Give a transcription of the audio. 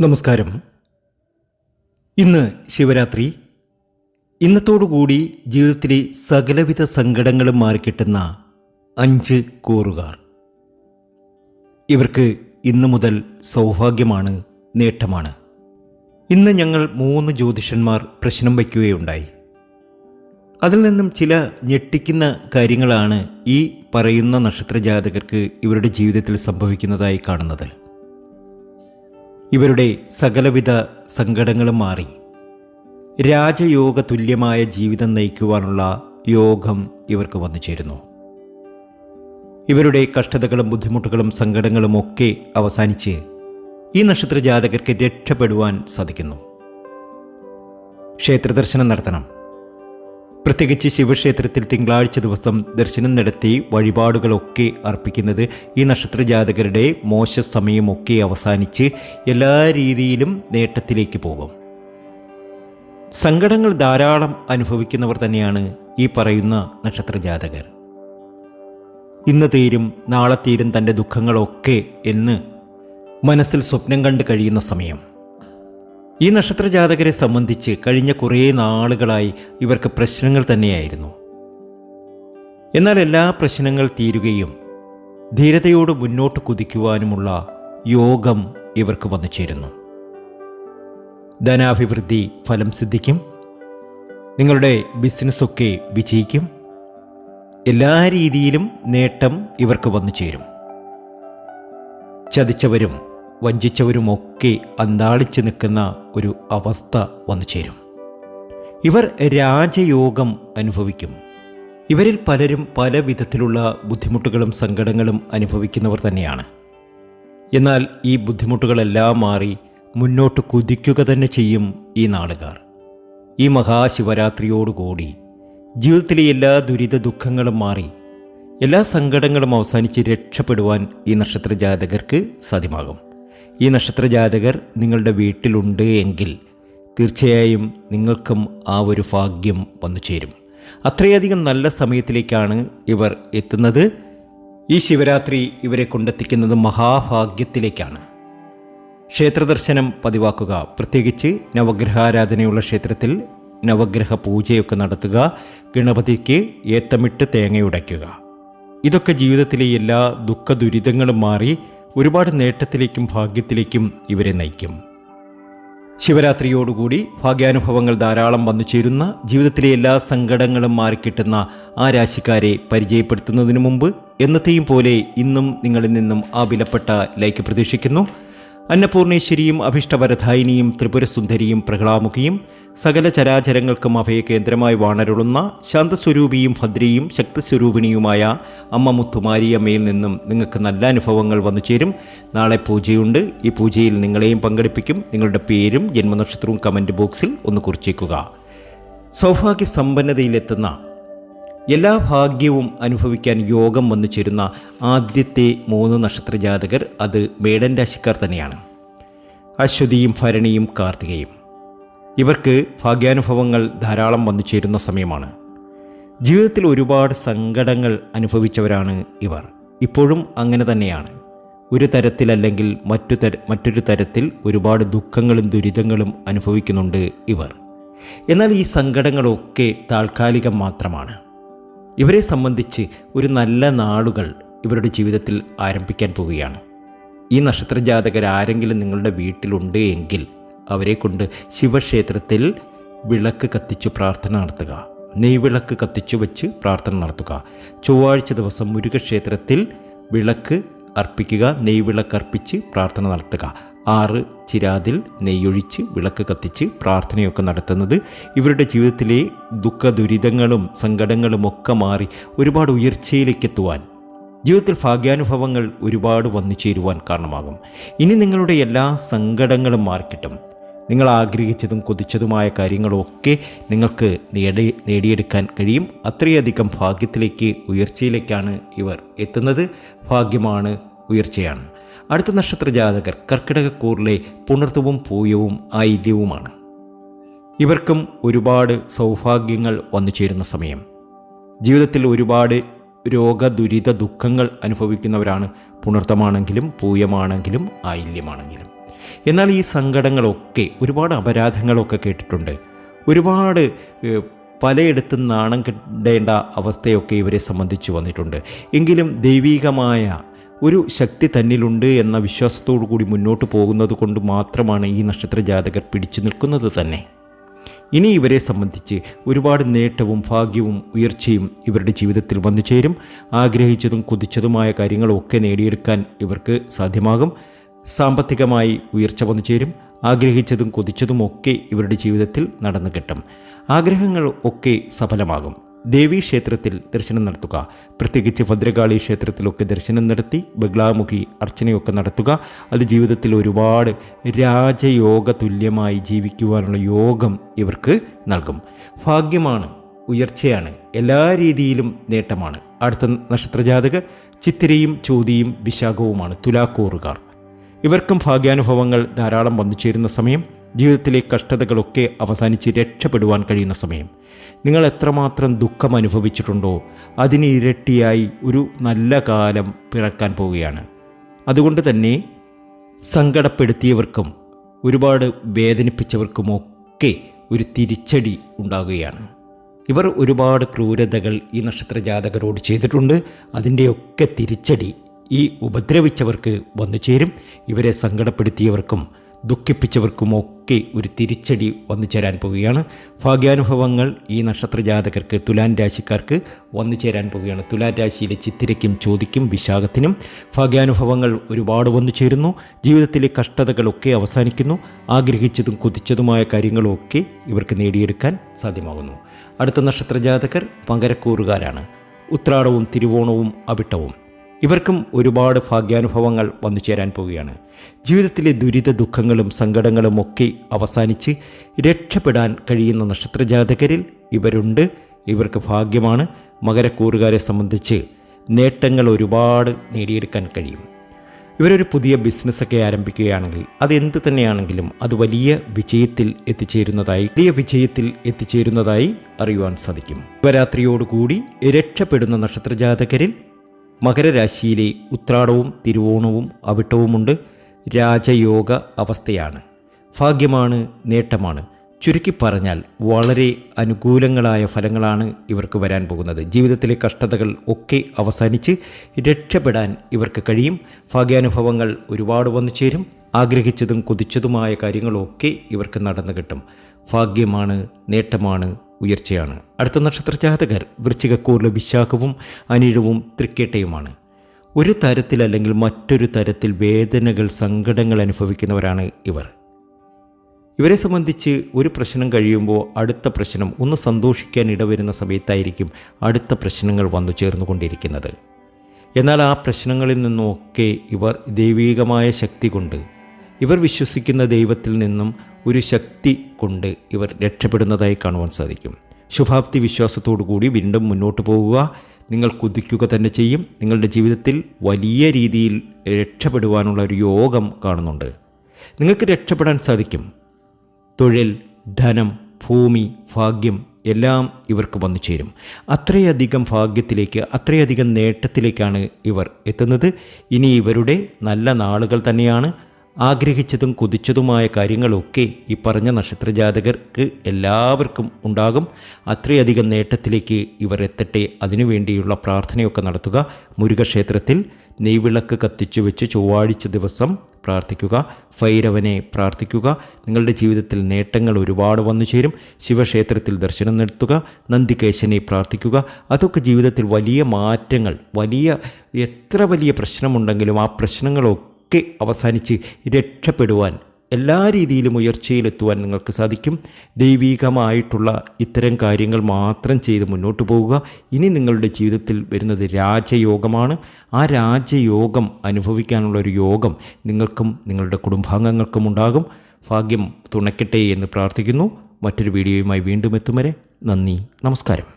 നമസ്കാരം. ഇന്ന് ശിവരാത്രി. ഇന്നത്തോടുകൂടി ജീവിതത്തിലെ സകലവിധ സങ്കടങ്ങളും മാറിക്കിട്ടുന്ന അഞ്ച് കൂറുകാർ. ഇവർക്ക് ഇന്നു മുതൽ സൗഭാഗ്യമാണ് നേട്ടമാണ്. ഇന്ന് ഞങ്ങൾ മൂന്ന് ജ്യോതിഷന്മാർ പ്രശ്നം വയ്ക്കുകയുണ്ടായി. അതിൽ നിന്നും ചില ഞെട്ടിക്കുന്ന കാര്യങ്ങളാണ് ഈ പറയുന്ന നക്ഷത്രജാതകർക്ക് ഇവരുടെ ജീവിതത്തിൽ സംഭവിക്കുന്നതായി കാണുന്നത്. ഇവരുടെ സകലവിധ സങ്കടങ്ങളും മാറി. രാജയോഗ തുല്യമായ ജീവിതം നയിക്കുവാനുള്ള യോഗം ഇവർക്ക് വന്നു ചേരുന്നു. ഇവരുടെ കഷ്ടതകളും ബുദ്ധിമുട്ടുകളും സങ്കടങ്ങളും ഒക്കെ അവസാനിച്ച് ഈ നക്ഷത്ര ജാതകർക്ക് രക്ഷപ്പെടുവാൻ സാധിക്കുന്നു. ക്ഷേത്രദർശനം നടത്തണം. പ്രത്യേകിച്ച് ശിവക്ഷേത്രത്തിൽ തിങ്കളാഴ്ച ദിവസം ദർശനം നടത്തി വഴിപാടുകളൊക്കെ അർപ്പിക്കുന്നത് ഈ നക്ഷത്ര ജാതകരുടെ മോശ സമയമൊക്കെ അവസാനിച്ച് എല്ലാ രീതിയിലും നേട്ടത്തിലേക്ക് പോകും. സങ്കടങ്ങൾ ധാരാളം അനുഭവിക്കുന്നവർ തന്നെയാണ് ഈ പറയുന്ന നക്ഷത്ര ജാതകർ ഇന്ന് തീരും നാളെ തീരും തന്റെ ദുഃഖങ്ങളൊക്കെ എന്ന് മനസ്സിൽ സ്വപ്നം കണ്ട് കഴിയുന്ന സമയം. ഈ നക്ഷത്ര ജാതകരെ സംബന്ധിച്ച് കഴിഞ്ഞ കുറേ നാളുകളായി ഇവർക്ക് പ്രശ്നങ്ങൾ തന്നെയായിരുന്നു. എന്നാൽ എല്ലാ പ്രശ്നങ്ങൾ തീരുകയും ധീരതയോട് മുന്നോട്ട് കുതിക്കുവാനുമുള്ള യോഗം ഇവർക്ക് വന്നു ചേരുന്നു. ധനാഭിവൃദ്ധി ഫലം സിദ്ധിക്കും. നിങ്ങളുടെ ബിസിനസ്സൊക്കെ വിജയിക്കും. എല്ലാ രീതിയിലും നേട്ടം ഇവർക്ക് വന്നു ചേരും. ചതിച്ചവരും വഞ്ചിച്ചവരുമൊക്കെ അന്താളിച്ച് നിൽക്കുന്ന ഒരു അവസ്ഥ വന്നു ചേരും. ഇവർ രാജയോഗം അനുഭവിക്കും. ഇവരിൽ പലരും പല വിധത്തിലുള്ള ബുദ്ധിമുട്ടുകളും സങ്കടങ്ങളും അനുഭവിക്കുന്നവർ തന്നെയാണ്. എന്നാൽ ഈ ബുദ്ധിമുട്ടുകളെല്ലാം മാറി മുന്നോട്ട് കുതിക്കുക തന്നെ ചെയ്യും ഈ നാളുകാർ. ഈ മഹാശിവരാത്രിയോടുകൂടി ജീവിതത്തിലെ എല്ലാ ദുരിത ദുഃഖങ്ങളും മാറി എല്ലാ സങ്കടങ്ങളും അവസാനിച്ച് രക്ഷപ്പെടുവാൻ ഈ നക്ഷത്ര ജാതകർക്ക് സാധ്യമാകും. ഈ നക്ഷത്ര ജാതകർ നിങ്ങളുടെ വീട്ടിലുണ്ട് എങ്കിൽ തീർച്ചയായും നിങ്ങൾക്കും ആ ഒരു ഭാഗ്യം വന്നു ചേരും. അത്രയധികം നല്ല സമയത്തിലേക്കാണ് ഇവർ എത്തുന്നത്. ഈ ശിവരാത്രി ഇവരെ കൊണ്ടെത്തിക്കുന്നത് മഹാഭാഗ്യത്തിലേക്കാണ്. ക്ഷേത്രദർശനം പതിവാക്കുക. പ്രത്യേകിച്ച് നവഗ്രഹാരാധനയുള്ള ക്ഷേത്രത്തിൽ നവഗ്രഹ പൂജയൊക്കെ നടത്തുക. ഗണപതിക്ക് ഏത്തമിട്ട് തേങ്ങയുടയ്ക്കുക. ഇതൊക്കെ ജീവിതത്തിലെ എല്ലാ ദുഃഖ ദുരിതങ്ങളും മാറി ഒരുപാട് നേട്ടത്തിലേക്കും ഭാഗ്യത്തിലേക്കും ഇവരെ നയിക്കും. ശിവരാത്രിയോടുകൂടി ഭാഗ്യാനുഭവങ്ങൾ ധാരാളം വന്നു ചേരുന്ന ജീവിതത്തിലെ എല്ലാ സങ്കടങ്ങളും മാറിക്കിട്ടുന്ന ആ രാശിക്കാരെ പരിചയപ്പെടുത്തുന്നതിനു മുമ്പ് എന്നത്തെയും പോലെ ഇന്നും നിങ്ങളിൽ നിന്നും ആ വിലപ്പെട്ട ലൈക്ക് പ്രതീക്ഷിക്കുന്നു. അന്നപൂർണേശ്വരിയും അഭിഷ്ടവരധായിനിയും ത്രിപുരസുന്ദരിയും പ്രഹ്ലാമുഖിയും സകല ചരാചരങ്ങൾക്കും അഭയകേന്ദ്രമായി വാണരുളുന്ന ശാന്തസ്വരൂപിയും ഭദ്രയും ശക്തിസ്വരൂപിണിയുമായ അമ്മ മുത്തുമാരിയമ്മയിൽ നിന്നും നിങ്ങൾക്ക് നല്ല അനുഭവങ്ങൾ വന്നു ചേരും. നാളെ പൂജയുണ്ട്. ഈ പൂജയിൽ നിങ്ങളെയും പങ്കെടുപ്പിക്കും. നിങ്ങളുടെ പേരും ജന്മനക്ഷത്രവും കമന്റ് ബോക്സിൽ ഒന്ന് കുറിച്ചേക്കുക. സൗഭാഗ്യ സമ്പന്നതയിലെത്തുന്ന എല്ലാ ഭാഗ്യവും അനുഭവിക്കാൻ യോഗം വന്നു ചേരുന്ന ആദ്യത്തെ മൂന്ന് നക്ഷത്ര അത് മേടൻ രാശിക്കാർ തന്നെയാണ്. അശ്വതിയും ഭരണിയും കാർത്തികയും. ഇവർക്ക് ഭാഗ്യാനുഭവങ്ങൾ ധാരാളം വന്നു ചേരുന്ന സമയമാണ്. ജീവിതത്തിൽ ഒരുപാട് സങ്കടങ്ങൾ അനുഭവിച്ചവരാണ് ഇവർ. ഇപ്പോഴും അങ്ങനെ തന്നെയാണ്. ഒരു തരത്തിലല്ലെങ്കിൽ മറ്റു തര മറ്റൊരു തരത്തിൽ ഒരുപാട് ദുഃഖങ്ങളും ദുരിതങ്ങളും അനുഭവിക്കുന്നുണ്ട് ഇവർ. എന്നാൽ ഈ സങ്കടങ്ങളൊക്കെ താൽക്കാലികം മാത്രമാണ്. ഇവരെ സംബന്ധിച്ച് ഒരു നല്ല നാളുകൾ ഇവരുടെ ജീവിതത്തിൽ ആരംഭിക്കാൻ പോവുകയാണ്. ഈ നക്ഷത്ര ജാതകർ ആരെങ്കിലും നിങ്ങളുടെ വീട്ടിലുണ്ട് എങ്കിൽ അവരെ കൊണ്ട് ശിവക്ഷേത്രത്തിൽ വിളക്ക് കത്തിച്ചു പ്രാർത്ഥന നടത്തുക. നെയ്വിളക്ക് കത്തിച്ചു വെച്ച് പ്രാർത്ഥന നടത്തുക. ചൊവ്വാഴ്ച ദിവസം മുരുകക്ഷേത്രത്തിൽ വിളക്ക് അർപ്പിക്കുക നെയ്വിളക്ക് അർപ്പിച്ച് പ്രാർത്ഥന നടത്തുക. ആറ് ചിരാതിൽ നെയ്യൊഴിച്ച് വിളക്ക് കത്തിച്ച് പ്രാർത്ഥനയൊക്കെ നടത്തുന്നത് ഇവരുടെ ജീവിതത്തിലെ ദുഃഖ ദുരിതങ്ങളും സങ്കടങ്ങളും ഒക്കെ മാറി ഒരുപാട് ഉയർച്ചയിലേക്ക് എത്തുവാൻ ജീവിതത്തിൽ ഭാഗ്യാനുഭവങ്ങൾ ഒരുപാട് വന്നു ചേരുവാൻ കാരണമാകും. ഇനി നിങ്ങളുടെ എല്ലാ സങ്കടങ്ങളും മാറിക്കിട്ടും. നിങ്ങൾ ആഗ്രഹിച്ചതും കൊതിച്ചതുമായ കാര്യങ്ങളൊക്കെ നിങ്ങൾക്ക് നേടി നേടിയെടുക്കാൻ കഴിയും. അത്രയധികം ഭാഗ്യത്തിലേക്ക് ഉയർച്ചയിലേക്കാണ് ഇവർ എത്തുന്നത്. ഭാഗ്യമാണ് ഉയർച്ചയാണ്. അടുത്ത നക്ഷത്ര ജാതകർ കർക്കിടകക്കൂറിലെ പുണർത്തവും പൂയവും ആയില്യവുമാണ്. ഇവർക്കും ഒരുപാട് സൗഭാഗ്യങ്ങൾ വന്നു ചേരുന്ന സമയം. ജീവിതത്തിൽ ഒരുപാട് രോഗദുരിത ദുഃഖങ്ങൾ അനുഭവിക്കുന്നവരാണ് പുണർത്തമാണെങ്കിലും പൂയമാണെങ്കിലും ആയില്യമാണെങ്കിലും. എന്നാൽ ഈ സങ്കടങ്ങളൊക്കെ ഒരുപാട് അപരാധങ്ങളൊക്കെ കേട്ടിട്ടുണ്ട്. ഒരുപാട് പലയിടത്തും നാണം കിട്ടേണ്ട അവസ്ഥയൊക്കെ ഇവരെ സംബന്ധിച്ച് വന്നിട്ടുണ്ട്. എങ്കിലും ദൈവീകമായ ഒരു ശക്തി തന്നിലുണ്ട് എന്ന വിശ്വാസത്തോടു കൂടി മുന്നോട്ട് പോകുന്നത് കൊണ്ട് മാത്രമാണ് ഈ നക്ഷത്ര ജാതകർ പിടിച്ചു നിൽക്കുന്നത് തന്നെ. ഇനി ഇവരെ സംബന്ധിച്ച് ഒരുപാട് നേട്ടവും ഭാഗ്യവും ഉയർച്ചയും ഇവരുടെ ജീവിതത്തിൽ വന്നു ചേരും ആഗ്രഹിച്ചതും കുതിച്ചതുമായ കാര്യങ്ങളൊക്കെ നേടിയെടുക്കാൻ ഇവർക്ക് സാധ്യമാകും. സാമ്പത്തികമായി ഉയർച്ച വന്നു ചേരും. ആഗ്രഹിച്ചതും കൊതിച്ചതും ഒക്കെ ഇവരുടെ ജീവിതത്തിൽ നടന്നു കിട്ടും. ആഗ്രഹങ്ങൾ ഒക്കെ സഫലമാകും. ദേവീ ക്ഷേത്രത്തിൽ ദർശനം നടത്തുക. പ്രത്യേകിച്ച് ഭദ്രകാളി ക്ഷേത്രത്തിലൊക്കെ ദർശനം നടത്തി ബഗ്ലാമുഖി അർച്ചനയൊക്കെ നടത്തുക. അത് ജീവിതത്തിൽ ഒരുപാട് രാജയോഗ തുല്യമായി ജീവിക്കുവാനുള്ള യോഗം ഇവർക്ക് നൽകും. ഭാഗ്യമാണ് ഉയർച്ചയാണ് എല്ലാ രീതിയിലും നേട്ടമാണ്. അടുത്ത നക്ഷത്രജാതക ചിത്തിരയും ചോതിയും വിശാഖവുമാണ് തുലാക്കൂറുകാർ. ഇവർക്കും ഭാഗ്യാനുഭവങ്ങൾ ധാരാളം വന്നു ചേരുന്ന സമയം ജീവിതത്തിലെ കഷ്ടതകളൊക്കെ അവസാനിച്ച് രക്ഷപ്പെടുവാൻ കഴിയുന്ന സമയം. നിങ്ങൾ എത്രമാത്രം ദുഃഖം അനുഭവിച്ചിട്ടുണ്ടോ അതിന് ഇരട്ടിയായി ഒരു നല്ല കാലം പിറക്കാൻ പോവുകയാണ്. അതുകൊണ്ട് തന്നെ സങ്കടപ്പെടുത്തിയവർക്കും ഒരുപാട് വേദനിപ്പിച്ചവർക്കുമൊക്കെ ഒരു തിരിച്ചടി ഉണ്ടാകുകയാണ്. ഇവർ ഒരുപാട് ക്രൂരതകൾ ഈ നക്ഷത്ര ജാതകരോട് ചെയ്തിട്ടുണ്ട് അതിന്റെയൊക്കെ തിരിച്ചടി ഈ ഉപദ്രവിച്ചവർക്ക് വന്നു ചേരും. ഇവരെ സങ്കടപ്പെടുത്തിയവർക്കും ദുഃഖിപ്പിച്ചവർക്കുമൊക്കെ ഒരു തിരിച്ചടി വന്നു ചേരാൻ പോവുകയാണ്. ഭാഗ്യാനുഭവങ്ങൾ ഈ നക്ഷത്ര ജാതകർക്ക് തുലാൻ രാശിക്കാർക്ക് വന്നു ചേരാൻ പോവുകയാണ്. തുലാൻ രാശിയിലെ ചിത്തിരയ്ക്കും ചോദിക്കും വിശാഖത്തിനും ഭാഗ്യാനുഭവങ്ങൾ ഒരുപാട് വന്നു ചേരുന്നു. ജീവിതത്തിലെ കഷ്ടതകളൊക്കെ അവസാനിക്കുന്നു. ആഗ്രഹിച്ചതും കൊതിച്ചതുമായ കാര്യങ്ങളൊക്കെ ഇവർക്ക് നേടിയെടുക്കാൻ സാധ്യമാകുന്നു. അടുത്ത നക്ഷത്ര ജാതകർ പങ്കരക്കൂറുകാരാണ് ഉത്രാടവും തിരുവോണവും അവിട്ടവും. ഇവർക്കും ഒരുപാട് ഭാഗ്യാനുഭവങ്ങൾ വന്നു ചേരാൻ പോവുകയാണ്. ജീവിതത്തിലെ ദുരിത ദുഃഖങ്ങളും സങ്കടങ്ങളും ഒക്കെ അവസാനിച്ച് രക്ഷപ്പെടാൻ കഴിയുന്ന നക്ഷത്രജാതകരിൽ ഇവരുണ്ട്. ഇവർക്ക് ഭാഗ്യമാണ്. മകരക്കൂറുകാരെ സംബന്ധിച്ച് നേട്ടങ്ങൾ ഒരുപാട് നേടിയെടുക്കാൻ കഴിയും. ഇവരൊരു പുതിയ ബിസിനസ്സൊക്കെ ആരംഭിക്കുകയാണെങ്കിൽ അത് എന്ത് തന്നെയാണെങ്കിലും അത് വലിയ വിജയത്തിൽ എത്തിച്ചേരുന്നതായി വലിയ വിജയത്തിൽ എത്തിച്ചേരുന്നതായി അറിയുവാൻ സാധിക്കും. ശിവരാത്രിയോടുകൂടി രക്ഷപ്പെടുന്ന നക്ഷത്രജാതകരിൽ മകരരാശിയിലെ ഉത്രാടവും തിരുവോണവും അവിട്ടവുമുണ്ട് രാജയോഗ അവസ്ഥയാണ്. ഭാഗ്യമാണ് നേട്ടമാണ്. ചുരുക്കി പറഞ്ഞാൽ വളരെ അനുകൂലങ്ങളായ ഫലങ്ങളാണ് ഇവർക്ക് വരാൻ പോകുന്നത്. ജീവിതത്തിലെ കഷ്ടതകൾ ഒക്കെ അവസാനിച്ച് രക്ഷപ്പെടാൻ ഇവർക്ക് കഴിയും. ഭാഗ്യാനുഭവങ്ങൾ ഒരുപാട് വന്നു ചേരും. ആഗ്രഹിച്ചതും കൊതിച്ചതുമായ കാര്യങ്ങളൊക്കെ ഇവർക്ക് നടന്നു കിട്ടും. ഭാഗ്യമാണ് നേട്ടമാണ് ഉയർച്ചയാണ്. അടുത്ത നക്ഷത്ര ജാതകർ വൃശ്ചികക്കൂറിലെ വിശാഖവും അനിഴവും തൃക്കേട്ടയുമാണ്. ഒരു തരത്തിൽ അല്ലെങ്കിൽ മറ്റൊരു തരത്തിൽ വേദനകൾ സങ്കടങ്ങൾ അനുഭവിക്കുന്നവരാണ് ഇവർ. ഇവരെ സംബന്ധിച്ച് ഒരു പ്രശ്നം കഴിയുമ്പോൾ അടുത്ത പ്രശ്നം ഒന്ന് സന്തോഷിക്കാൻ ഇടവരുന്ന സമയത്തായിരിക്കും അടുത്ത പ്രശ്നങ്ങൾ വന്നു ചേർന്നുകൊണ്ടിരിക്കുന്നത്. എന്നാൽ ആ പ്രശ്നങ്ങളിൽ നിന്നൊക്കെ ഇവർ ദൈവീകമായ ശക്തി കൊണ്ട് ഇവർ വിശ്വസിക്കുന്ന ദൈവത്തിൽ നിന്നും ഒരു ശക്തി കൊണ്ട് ഇവർ രക്ഷപ്പെടുന്നതായി കാണുവാൻ സാധിക്കും. ശുഭാപ്തി വിശ്വാസത്തോടു കൂടി വീണ്ടും മുന്നോട്ട് പോകുക നിങ്ങൾ കുതിക്കുക തന്നെ ചെയ്യും. നിങ്ങളുടെ ജീവിതത്തിൽ വലിയ രീതിയിൽ രക്ഷപ്പെടുവാനുള്ള ഒരു യോഗം കാണുന്നുണ്ട്. നിങ്ങൾക്ക് രക്ഷപ്പെടാൻ സാധിക്കും. തൊഴിൽ ധനം ഭൂമി ഭാഗ്യം എല്ലാം ഇവർക്ക് വന്നു ചേരും. അത്രയധികം ഭാഗ്യത്തിലേക്ക് അത്രയധികം നേട്ടത്തിലേക്കാണ് ഇവർ എത്തുന്നത്. ഇനി ഇവരുടെ നല്ല നാളുകൾ തന്നെയാണ്. ആഗ്രഹിച്ചതും കുതിച്ചതുമായ കാര്യങ്ങളൊക്കെ ഈ പറഞ്ഞ നക്ഷത്രജാതകർക്ക് എല്ലാവർക്കും ഉണ്ടാകും. അത്രയധികം നേട്ടത്തിലേക്ക് ഇവർ എത്തട്ടെ. അതിനുവേണ്ടിയുള്ള പ്രാർത്ഥനയൊക്കെ നടത്തുക. മുരുകക്ഷേത്രത്തിൽ നെയ്വിളക്ക് കത്തിച്ചു വെച്ച് ചൊവ്വാഴ്ച ദിവസം പ്രാർത്ഥിക്കുക. ഭൈരവനെ പ്രാർത്ഥിക്കുക. നിങ്ങളുടെ ജീവിതത്തിൽ നേട്ടങ്ങൾ ഒരുപാട് വന്നു ചേരും. ശിവക്ഷേത്രത്തിൽ ദർശനം നടത്തുക. നന്ദികേശനെ പ്രാർത്ഥിക്കുക. അതൊക്കെ ജീവിതത്തിൽ വലിയ മാറ്റങ്ങൾ വലിയ എത്ര വലിയ പ്രശ്നമുണ്ടെങ്കിലും ആ പ്രശ്നങ്ങളൊക്കെ ഒക്കെ അവസാനിച്ച് രക്ഷപ്പെടുവാൻ എല്ലാ രീതിയിലും ഉയർച്ചയിലെത്തുവാൻ നിങ്ങൾക്ക് സാധിക്കും. ദൈവീകമായിട്ടുള്ള ഇത്തരം കാര്യങ്ങൾ മാത്രം ചെയ്ത് മുന്നോട്ട് പോവുക. ഇനി നിങ്ങളുടെ ജീവിതത്തിൽ വരുന്നത് രാജയോഗമാണ്. ആ രാജയോഗം അനുഭവിക്കാനുള്ള ഒരു യോഗം നിങ്ങൾക്കും നിങ്ങളുടെ കുടുംബാംഗങ്ങൾക്കും ഉണ്ടാകും. ഭാഗ്യം തുണയ്ക്കട്ടെ എന്ന് പ്രാർത്ഥിക്കുന്നു. മറ്റൊരു വീഡിയോയുമായി വീണ്ടും എത്തും വരെ നന്ദി. നമസ്കാരം.